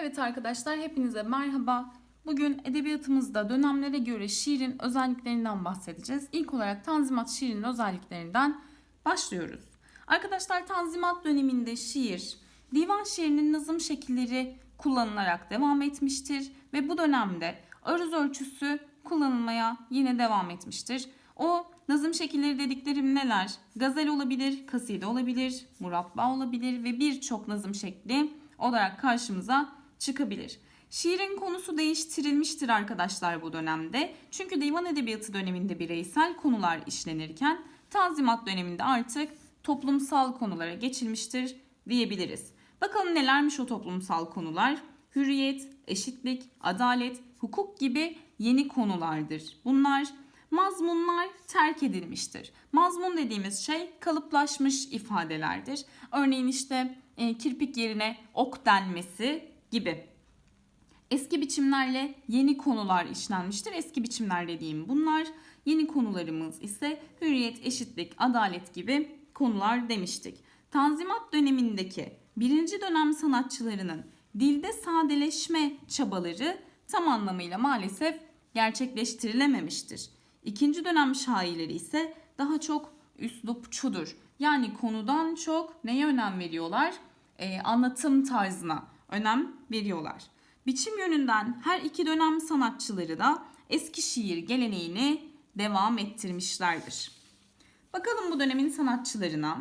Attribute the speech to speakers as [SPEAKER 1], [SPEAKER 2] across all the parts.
[SPEAKER 1] Evet arkadaşlar hepinize merhaba. Bugün edebiyatımızda dönemlere göre şiirin özelliklerinden bahsedeceğiz. İlk olarak Tanzimat şiirinin özelliklerinden başlıyoruz. Arkadaşlar Tanzimat döneminde şiir, divan şiirinin nazım şekilleri kullanılarak devam etmiştir ve bu dönemde aruz ölçüsü kullanılmaya yine devam etmiştir. O nazım şekilleri dediklerim neler? Gazel olabilir, kaside olabilir, murabba olabilir ve birçok nazım şekli olarak karşımıza çıkabilir. Şiirin konusu değiştirilmiştir arkadaşlar bu dönemde. Çünkü divan edebiyatı döneminde bireysel konular işlenirken Tanzimat döneminde artık toplumsal konulara geçilmiştir diyebiliriz. Bakalım nelermiş o toplumsal konular? Hürriyet, eşitlik, adalet, hukuk gibi yeni konulardır. Bunlar mazmunlar terk edilmiştir. Mazmun dediğimiz şey kalıplaşmış ifadelerdir. Örneğin işte e, kirpik yerine ok denmesi gibi. Eski biçimlerle yeni konular işlenmiştir. Eski biçimler dediğim bunlar. Yeni konularımız ise hürriyet, eşitlik, adalet gibi konular demiştik. Tanzimat dönemindeki birinci dönem sanatçılarının dilde sadeleşme çabaları tam anlamıyla maalesef gerçekleştirilememiştir. İkinci dönem şairleri ise daha çok üslupçudur. Yani konudan çok neye önem veriyorlar? Ee, anlatım tarzına önem veriyorlar. Biçim yönünden her iki dönem sanatçıları da eski şiir geleneğini devam ettirmişlerdir. Bakalım bu dönemin sanatçılarına.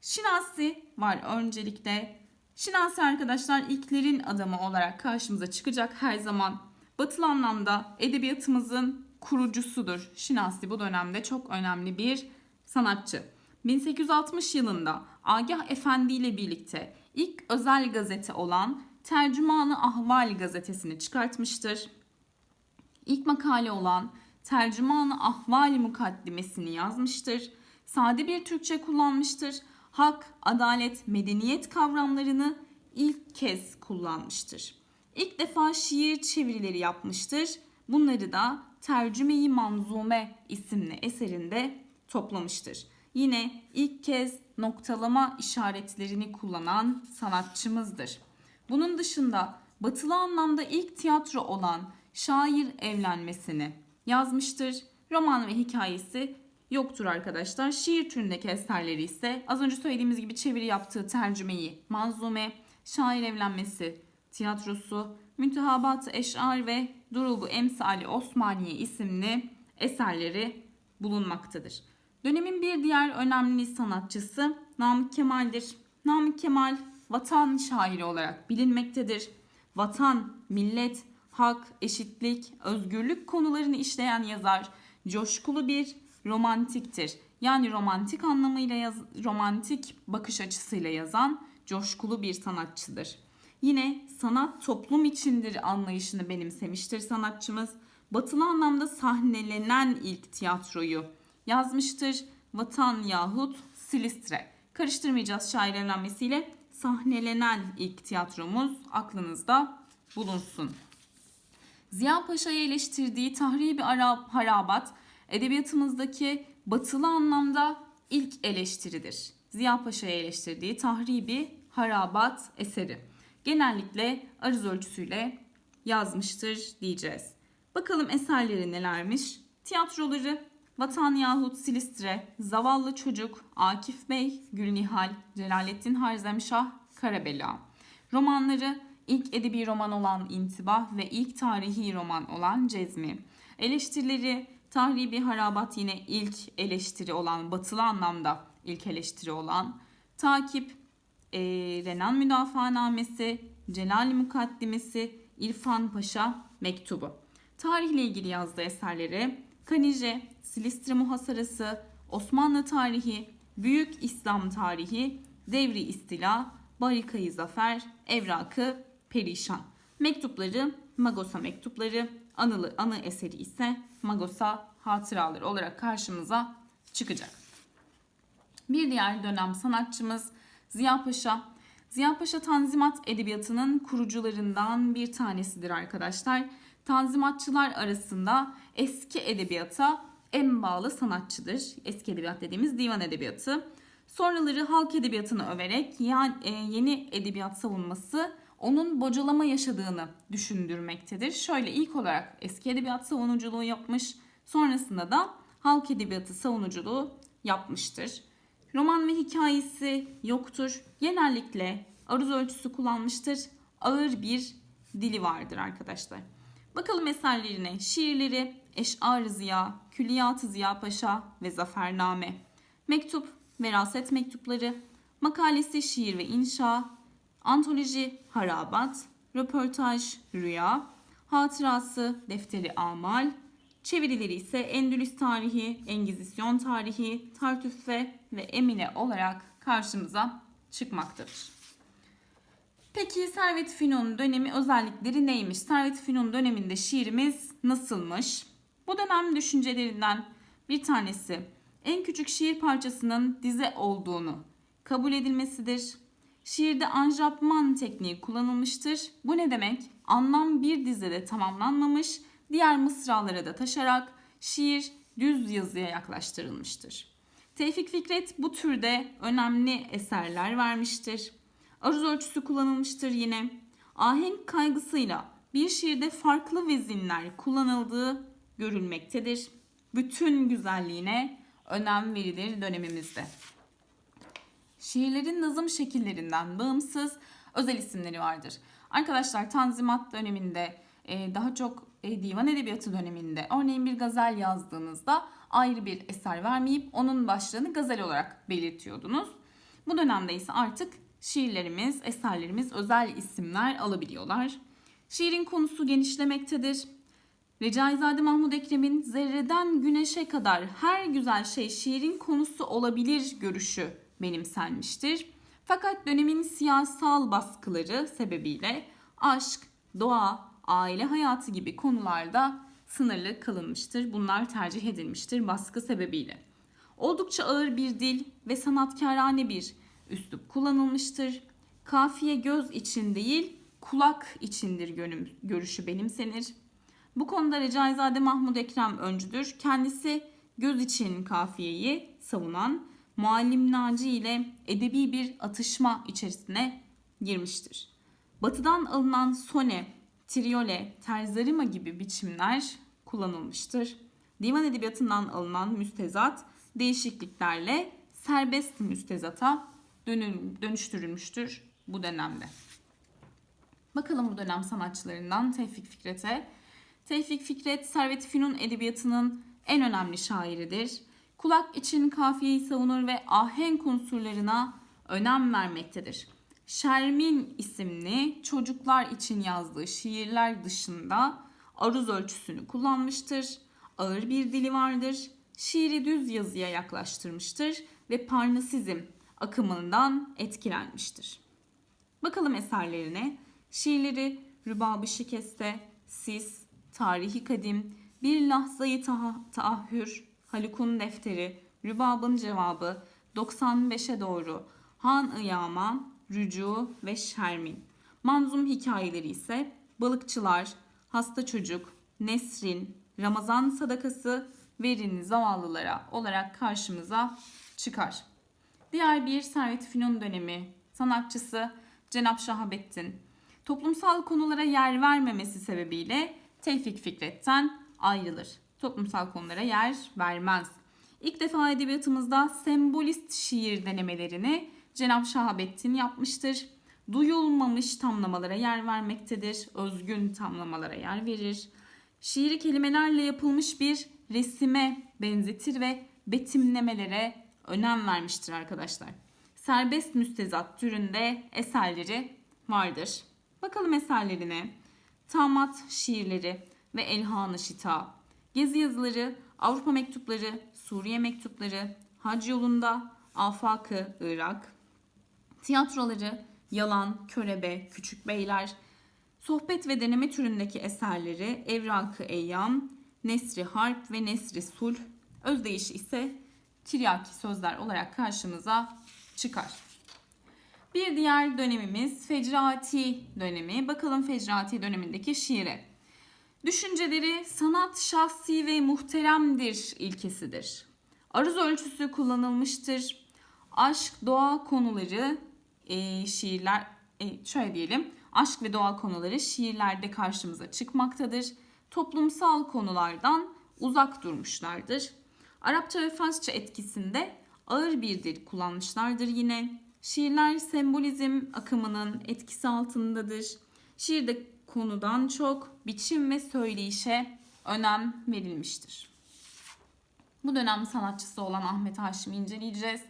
[SPEAKER 1] Şinasi var öncelikle. Şinasi arkadaşlar ilklerin adamı olarak karşımıza çıkacak her zaman. Batılı anlamda edebiyatımızın kurucusudur. Şinasi bu dönemde çok önemli bir sanatçı. 1860 yılında Agah Efendi ile birlikte ilk özel gazete olan Tercümanı Ahval gazetesini çıkartmıştır. İlk makale olan Tercümanı Ahval mukaddimesini yazmıştır. Sade bir Türkçe kullanmıştır. Hak, adalet, medeniyet kavramlarını ilk kez kullanmıştır. İlk defa şiir çevirileri yapmıştır. Bunları da Tercüme-i Manzume isimli eserinde toplamıştır. Yine ilk kez noktalama işaretlerini kullanan sanatçımızdır. Bunun dışında batılı anlamda ilk tiyatro olan Şair Evlenmesini yazmıştır. Roman ve hikayesi yoktur arkadaşlar. Şiir türündeki eserleri ise az önce söylediğimiz gibi çeviri yaptığı tercümeyi Manzume, Şair Evlenmesi tiyatrosu, Müntehabat-ı Eş'ar ve Durubu Emsali Osmaniye isimli eserleri bulunmaktadır. Dönemin bir diğer önemli sanatçısı Namık Kemal'dir. Namık Kemal vatan şairi olarak bilinmektedir. Vatan, millet, hak, eşitlik, özgürlük konularını işleyen yazar coşkulu bir romantiktir. Yani romantik anlamıyla yaz, romantik bakış açısıyla yazan coşkulu bir sanatçıdır. Yine sanat toplum içindir anlayışını benimsemiştir sanatçımız. Batılı anlamda sahnelenen ilk tiyatroyu yazmıştır. Vatan yahut Silistre. Karıştırmayacağız şair evlenmesiyle. Sahnelenen ilk tiyatromuz aklınızda bulunsun. Ziya Paşa'yı eleştirdiği Tahribi Arap Harabat edebiyatımızdaki batılı anlamda ilk eleştiridir. Ziya Paşa'yı eleştirdiği Tahribi Harabat eseri. Genellikle arız ölçüsüyle yazmıştır diyeceğiz. Bakalım eserleri nelermiş? Tiyatroları Vatan yahut Silistre, Zavallı Çocuk, Akif Bey, Gülnihal, Celalettin Harzemşah, Karabela. Romanları ilk edebi roman olan İntibah ve ilk tarihi roman olan Cezmi. Eleştirileri Tahribi Harabat yine ilk eleştiri olan, batılı anlamda ilk eleştiri olan. Takip, e, Renan Müdafaanamesi, Celal Mukaddimesi, İrfan Paşa Mektubu. Tarihle ilgili yazdığı eserleri Kanije, Silistre Muhasarası, Osmanlı Tarihi, Büyük İslam Tarihi, Devri İstila, Barikayı Zafer, Evrakı Perişan. Mektupları Magos'a mektupları, anılı anı eseri ise Magos'a hatıraları olarak karşımıza çıkacak. Bir diğer dönem sanatçımız Ziya Paşa. Ziya Paşa Tanzimat Edebiyatı'nın kurucularından bir tanesidir arkadaşlar. Tanzimatçılar arasında eski edebiyata en bağlı sanatçıdır. Eski edebiyat dediğimiz divan edebiyatı. Sonraları halk edebiyatını överek yani, e, yeni edebiyat savunması onun bocalama yaşadığını düşündürmektedir. Şöyle ilk olarak eski edebiyat savunuculuğu yapmış, sonrasında da halk edebiyatı savunuculuğu yapmıştır. Roman ve hikayesi yoktur. Genellikle aruz ölçüsü kullanmıştır. Ağır bir dili vardır arkadaşlar. Bakalım eserlerine. Şiirleri Eş'ar-ı Ziya, Külliyat-ı Ziya Paşa ve Zafername. Mektup, Veraset Mektupları, makalesi Şiir ve İnşa, antoloji Harabat, röportaj Rüya, hatırası Defteri Amal, çevirileri ise Endülüs Tarihi, Engizisyon Tarihi, Tartüffe ve Emine olarak karşımıza çıkmaktadır. Peki Servet Fünun dönemi özellikleri neymiş? Servet Fünun döneminde şiirimiz nasılmış? Bu dönem düşüncelerinden bir tanesi en küçük şiir parçasının dize olduğunu kabul edilmesidir. Şiirde anjapman tekniği kullanılmıştır. Bu ne demek? Anlam bir dizede tamamlanmamış, diğer mısralara da taşarak şiir düz yazıya yaklaştırılmıştır. Tevfik Fikret bu türde önemli eserler vermiştir. Aruz ölçüsü kullanılmıştır yine. Ahenk kaygısıyla bir şiirde farklı vezinler kullanıldığı görülmektedir. Bütün güzelliğine önem verilir dönemimizde. Şiirlerin nazım şekillerinden bağımsız özel isimleri vardır. Arkadaşlar Tanzimat döneminde e, daha çok e, divan edebiyatı döneminde örneğin bir gazel yazdığınızda ayrı bir eser vermeyip onun başlığını gazel olarak belirtiyordunuz. Bu dönemde ise artık şiirlerimiz, eserlerimiz özel isimler alabiliyorlar. Şiirin konusu genişlemektedir. Recaizade Mahmud Ekrem'in zerreden güneşe kadar her güzel şey şiirin konusu olabilir görüşü benimsenmiştir. Fakat dönemin siyasal baskıları sebebiyle aşk, doğa, aile hayatı gibi konularda sınırlı kılınmıştır. Bunlar tercih edilmiştir baskı sebebiyle. Oldukça ağır bir dil ve sanatkarane bir üslup kullanılmıştır. Kafiye göz için değil, kulak içindir görüşü benimsenir. Bu konuda Recaizade Mahmud Ekrem öncüdür. Kendisi göz için kafiyeyi savunan Muallim Naci ile edebi bir atışma içerisine girmiştir. Batıdan alınan sone, triole, terzarima gibi biçimler kullanılmıştır. Divan edebiyatından alınan müstezat değişikliklerle serbest müstezata dönüştürülmüştür bu dönemde. Bakalım bu dönem sanatçılarından Tevfik Fikret'e. Tevfik Fikret, Servet Fünun edebiyatının en önemli şairidir. Kulak için kafiyeyi savunur ve ahenk unsurlarına önem vermektedir. Şermin isimli çocuklar için yazdığı şiirler dışında aruz ölçüsünü kullanmıştır. Ağır bir dili vardır. Şiiri düz yazıya yaklaştırmıştır ve parnasizm akımından etkilenmiştir. Bakalım eserlerine. Şiirleri Rübab-ı Şikeste, Sis, Tarihi Kadim, Bir Lahzayı Taahhür, Haluk'un Defteri, Rübab'ın Cevabı, 95'e doğru, Han Iyama, Rücu ve Şermin. Manzum hikayeleri ise Balıkçılar, Hasta Çocuk, Nesrin, Ramazan Sadakası, Verin Zavallılara olarak karşımıza çıkar. Diğer bir Servet Fünun dönemi sanatçısı Cenap Şahabettin. Toplumsal konulara yer vermemesi sebebiyle Tevfik Fikret'ten ayrılır. Toplumsal konulara yer vermez. İlk defa edebiyatımızda sembolist şiir denemelerini Cenap Şahabettin yapmıştır. Duyulmamış tamlamalara yer vermektedir. Özgün tamlamalara yer verir. Şiiri kelimelerle yapılmış bir resime benzetir ve betimlemelere önem vermiştir arkadaşlar. Serbest müstezat türünde eserleri vardır. Bakalım eserlerine. Tamat şiirleri ve Elhan-ı Şita, gezi yazıları, Avrupa mektupları, Suriye mektupları, Hac yolunda, Afakı, Irak, tiyatroları, Yalan, Körebe, Küçük Beyler, sohbet ve deneme türündeki eserleri Evrakı Eyyam, Nesri Harp ve Nesri Sulh, özdeyiş ise tiryaki sözler olarak karşımıza çıkar. Bir diğer dönemimiz Fecrati dönemi. Bakalım Fecrati dönemindeki şiire. Düşünceleri sanat şahsi ve muhteremdir ilkesidir. Aruz ölçüsü kullanılmıştır. Aşk, doğa konuları, e, şiirler, e, şöyle diyelim. aşk ve doğa konuları şiirlerde karşımıza çıkmaktadır. Toplumsal konulardan uzak durmuşlardır. Arapça ve Farsça etkisinde ağır bir dil kullanmışlardır yine. Şiirler sembolizm akımının etkisi altındadır. Şiirde konudan çok biçim ve söyleyişe önem verilmiştir. Bu dönem sanatçısı olan Ahmet Haşim'i inceleyeceğiz.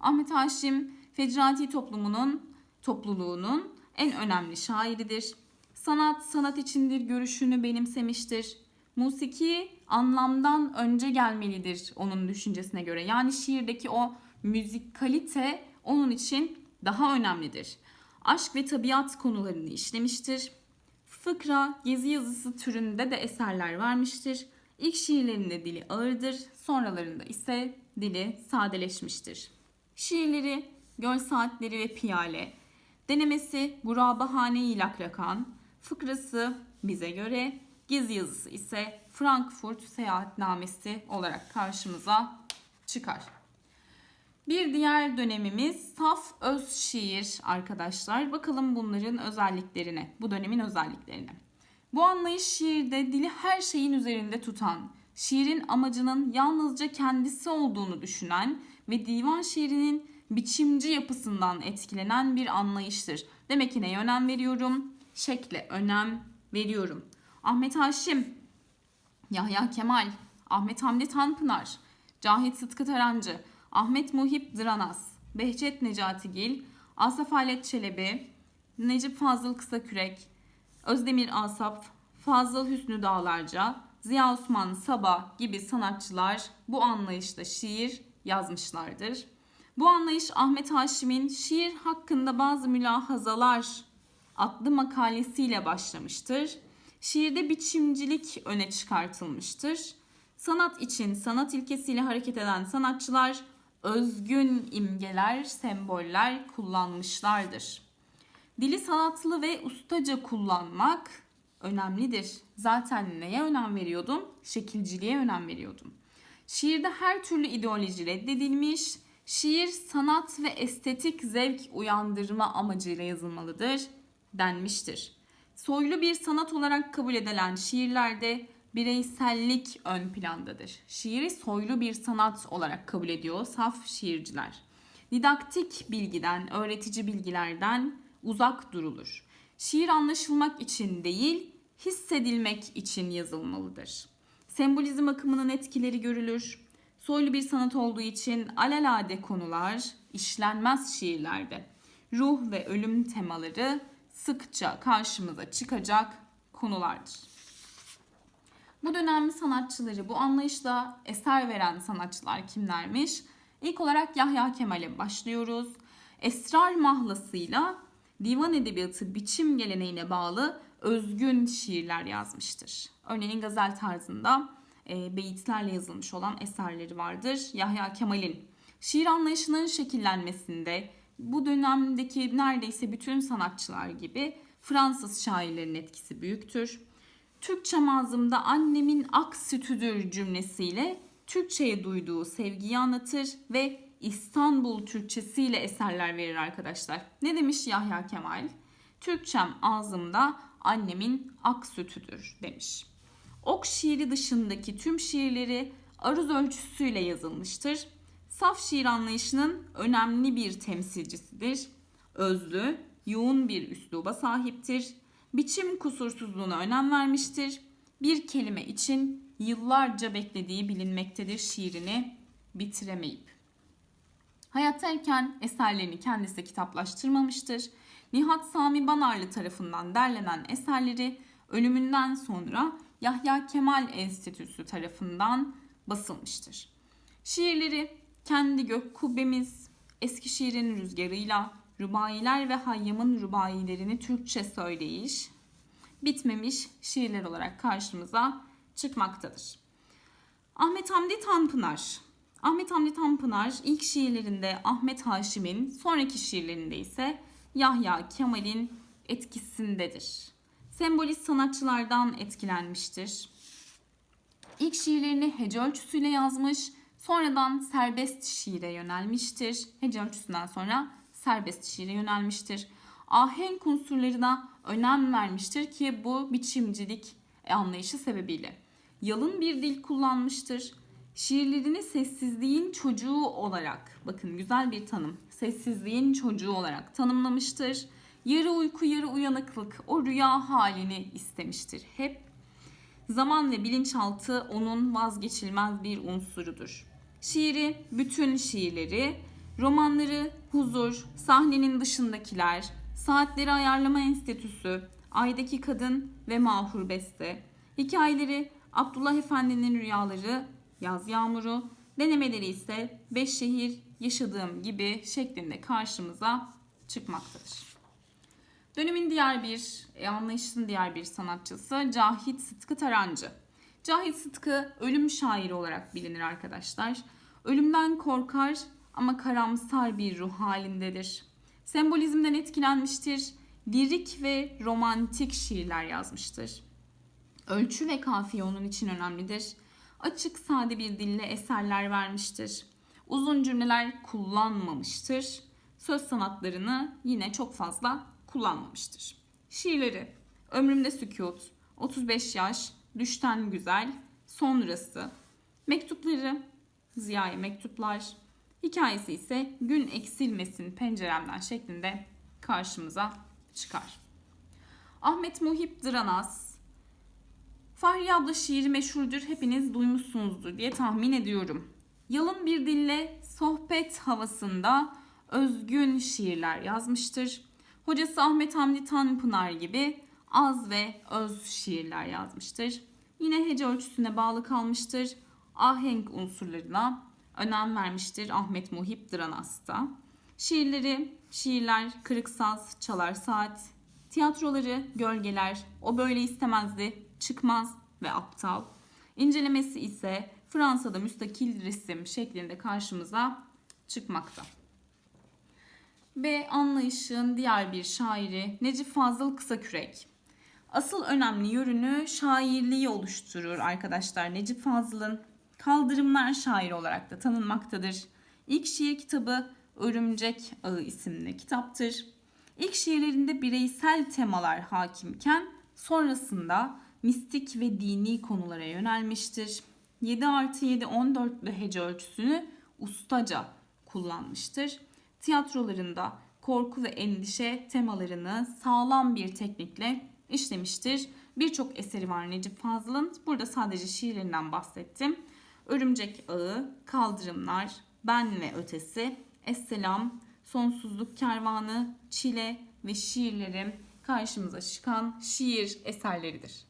[SPEAKER 1] Ahmet Haşim Fecrati toplumunun topluluğunun en önemli şairidir. Sanat sanat içindir görüşünü benimsemiştir. Musiki anlamdan önce gelmelidir onun düşüncesine göre. Yani şiirdeki o müzikalite onun için daha önemlidir. Aşk ve tabiat konularını işlemiştir. Fıkra, gezi yazısı türünde de eserler vermiştir. İlk şiirlerinde dili ağırdır, sonralarında ise dili sadeleşmiştir. Şiirleri Göl Saatleri ve Piyale, denemesi Gurabahane İlaklakan, fıkrası bize göre, gezi yazısı ise Frankfurt Seyahatnamesi olarak karşımıza çıkar. Bir diğer dönemimiz saf öz şiir arkadaşlar. Bakalım bunların özelliklerine, bu dönemin özelliklerine. Bu anlayış şiirde dili her şeyin üzerinde tutan, şiirin amacının yalnızca kendisi olduğunu düşünen ve divan şiirinin biçimci yapısından etkilenen bir anlayıştır. Demek ki neye önem veriyorum? Şekle önem veriyorum. Ahmet Haşim, Yahya Kemal, Ahmet Hamdi Tanpınar, Cahit Sıtkı Tarancı, Ahmet Muhip Dranas, Behçet Necatigil, Asaf Halet Çelebi, Necip Fazıl Kısakürek, Özdemir Asap, Fazıl Hüsnü Dağlarca, Ziya Osman Sabah gibi sanatçılar bu anlayışla şiir yazmışlardır. Bu anlayış Ahmet Haşim'in şiir hakkında bazı mülahazalar adlı makalesiyle başlamıştır. Şiirde biçimcilik öne çıkartılmıştır. Sanat için sanat ilkesiyle hareket eden sanatçılar özgün imgeler, semboller kullanmışlardır. Dili sanatlı ve ustaca kullanmak önemlidir. Zaten neye önem veriyordum? Şekilciliğe önem veriyordum. Şiirde her türlü ideoloji reddedilmiş, şiir sanat ve estetik zevk uyandırma amacıyla yazılmalıdır denmiştir. Soylu bir sanat olarak kabul edilen şiirlerde bireysellik ön plandadır. Şiiri soylu bir sanat olarak kabul ediyor saf şiirciler. Didaktik bilgiden, öğretici bilgilerden uzak durulur. Şiir anlaşılmak için değil, hissedilmek için yazılmalıdır. Sembolizm akımının etkileri görülür. Soylu bir sanat olduğu için alelade konular işlenmez şiirlerde. Ruh ve ölüm temaları sıkça karşımıza çıkacak konulardır. Bu dönem sanatçıları bu anlayışla eser veren sanatçılar kimlermiş? İlk olarak Yahya Kemal'e başlıyoruz. Esrar mahlasıyla divan edebiyatı biçim geleneğine bağlı özgün şiirler yazmıştır. Örneğin gazel tarzında e, beyitlerle yazılmış olan eserleri vardır. Yahya Kemal'in şiir anlayışının şekillenmesinde bu dönemdeki neredeyse bütün sanatçılar gibi Fransız şairlerin etkisi büyüktür. Türkçe mazımda annemin ak sütüdür cümlesiyle Türkçe'ye duyduğu sevgiyi anlatır ve İstanbul Türkçesiyle eserler verir arkadaşlar. Ne demiş Yahya Kemal? Türkçem ağzımda annemin ak sütüdür demiş. Ok şiiri dışındaki tüm şiirleri aruz ölçüsüyle yazılmıştır. Saf şiir anlayışının önemli bir temsilcisidir. Özlü, yoğun bir üsluba sahiptir. Biçim kusursuzluğuna önem vermiştir. Bir kelime için yıllarca beklediği bilinmektedir şiirini bitiremeyip. Hayattayken eserlerini kendisi kitaplaştırmamıştır. Nihat Sami Banarlı tarafından derlenen eserleri ölümünden sonra Yahya Kemal Enstitüsü tarafından basılmıştır. Şiirleri Kendi Gök Kubbemiz, Eskişehir'in Rüzgarıyla, Rubayiler ve Hayyam'ın Rubayilerini Türkçe söyleyiş, bitmemiş şiirler olarak karşımıza çıkmaktadır. Ahmet Hamdi Tanpınar Ahmet Hamdi Tanpınar ilk şiirlerinde Ahmet Haşim'in, sonraki şiirlerinde ise Yahya Kemal'in etkisindedir. Sembolist sanatçılardan etkilenmiştir. İlk şiirlerini hece ölçüsüyle yazmış, sonradan serbest şiire yönelmiştir. Hece ölçüsünden sonra serbest şiire yönelmiştir. ahenk unsurlarına önem vermiştir ki bu biçimcilik anlayışı sebebiyle. Yalın bir dil kullanmıştır. Şiirlerini sessizliğin çocuğu olarak, bakın güzel bir tanım, sessizliğin çocuğu olarak tanımlamıştır. Yarı uyku yarı uyanıklık o rüya halini istemiştir hep. Zaman ve bilinçaltı onun vazgeçilmez bir unsurudur. Şiiri, bütün şiirleri, romanları, huzur, sahnenin dışındakiler, saatleri ayarlama enstitüsü, Aydaki Kadın ve Mahur Beste, hikayeleri, Abdullah Efendi'nin rüyaları, Yaz Yağmuru, denemeleri ise Beş Şehir, Yaşadığım gibi şeklinde karşımıza çıkmaktadır. Dönemin diğer bir, e, anlayışın diğer bir sanatçısı Cahit Sıtkı Tarancı. Cahit Sıtkı ölüm şairi olarak bilinir arkadaşlar. Ölümden korkar ama karamsar bir ruh halindedir. Sembolizmden etkilenmiştir. Lirik ve romantik şiirler yazmıştır. Ölçü ve kafiye onun için önemlidir. Açık sade bir dille eserler vermiştir. Uzun cümleler kullanmamıştır. Söz sanatlarını yine çok fazla kullanmamıştır. Şiirleri Ömrümde Sükut, 35 Yaş, Düşten Güzel, Sonrası, Mektupları, Ziya'ya Mektuplar, hikayesi ise Gün Eksilmesin Penceremden şeklinde karşımıza çıkar. Ahmet Muhip Dıranas, Fahriye abla şiiri meşhurdur hepiniz duymuşsunuzdur diye tahmin ediyorum. Yalın bir dille sohbet havasında özgün şiirler yazmıştır. Hocası Ahmet Hamdi Tanpınar gibi az ve öz şiirler yazmıştır. Yine hece ölçüsüne bağlı kalmıştır. Ahenk unsurlarına önem vermiştir Ahmet Muhip Dranas'ta. Şiirleri, şiirler, kırık saz, çalar saat, tiyatroları, gölgeler, o böyle istemezdi, çıkmaz ve aptal. İncelemesi ise Fransa'da müstakil resim şeklinde karşımıza çıkmakta. Ve anlayışın diğer bir şairi Necip Fazıl Kısakürek. Asıl önemli yönünü şairliği oluşturur arkadaşlar. Necip Fazıl'ın Kaldırımlar şairi olarak da tanınmaktadır. İlk şiir kitabı Örümcek Ağı isimli kitaptır. İlk şiirlerinde bireysel temalar hakimken sonrasında mistik ve dini konulara yönelmiştir. 7 artı 7 14'lü hece ölçüsünü ustaca kullanmıştır. Tiyatrolarında korku ve endişe temalarını sağlam bir teknikle işlemiştir. Birçok eseri var Necip Fazıl'ın. Burada sadece şiirlerinden bahsettim. Örümcek Ağı, Kaldırımlar, Ben ve Ötesi, Esselam, Sonsuzluk Kervanı, Çile ve şiirlerim karşımıza çıkan şiir eserleridir.